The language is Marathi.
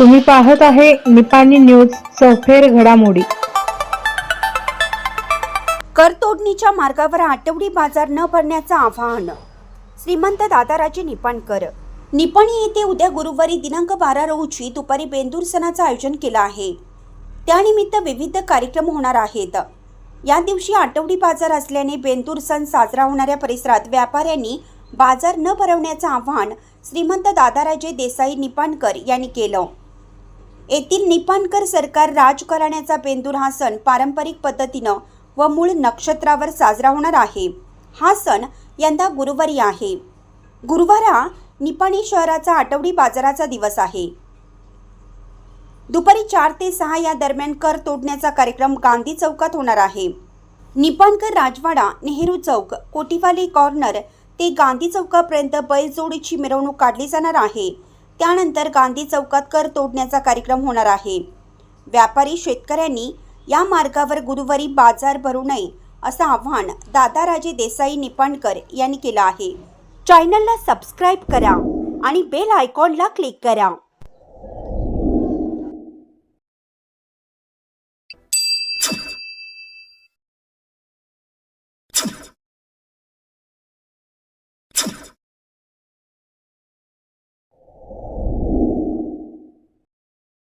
तुम्ही पाहत आहे निपाणी न्यूज सफेर घडामोडी. करतोडणीच्या मार्गावर आठवडी बाजार न भरण्याचं आवाहन. श्रीमंत दादाराजे निपाणकर निपाणी येथे उद्या गुरुवारी दिनांक बारा रोजी दुपारी बेंदूर सणाचं आयोजन केलं आहे. त्यानिमित्त विविध कार्यक्रम होणार आहेत. या दिवशी आठवडी बाजार असल्याने बेंदूर सण साजरा होणाऱ्या परिसरात व्यापाऱ्यांनी बाजार न भरवण्याचं आवाहन श्रीमंत दादाराजे देसाई निपाणकर यांनी केलं. येथील निपाणकर सरकार राजघराण्याचा बेंदूर हा सण पारंपरिक पद्धतीनं व मूळ नक्षत्रावर साजरा होणार आहे. हा सण यंदा गुरुवारी आहे. गुरुवार हा निपाणी शहराचा आठवडी बाजाराचा दिवस आहे. दुपारी चार ते सहा या दरम्यान कर तोडण्याचा कार्यक्रम गांधी चौकात होणार आहे. निपाणकर राजवाडा नेहरू चौक कोटीवाली कॉर्नर ते गांधी चौकापर्यंत बैलजोडीची मिरवणूक काढली जाणार आहे. त्यानंतर गांधी चौकात कर तोडण्याचा कार्यक्रम होणार आहे. व्यापारी शेतकऱ्यांनी या मार्गावर गुरुवारी बाजार भरू नये असं आव्हान दादाराजे देसाई निपाणकर यांनी केलं आहे. चॅनलला सबस्क्राईब करा आणि बेल आयकॉनला क्लिक करा. you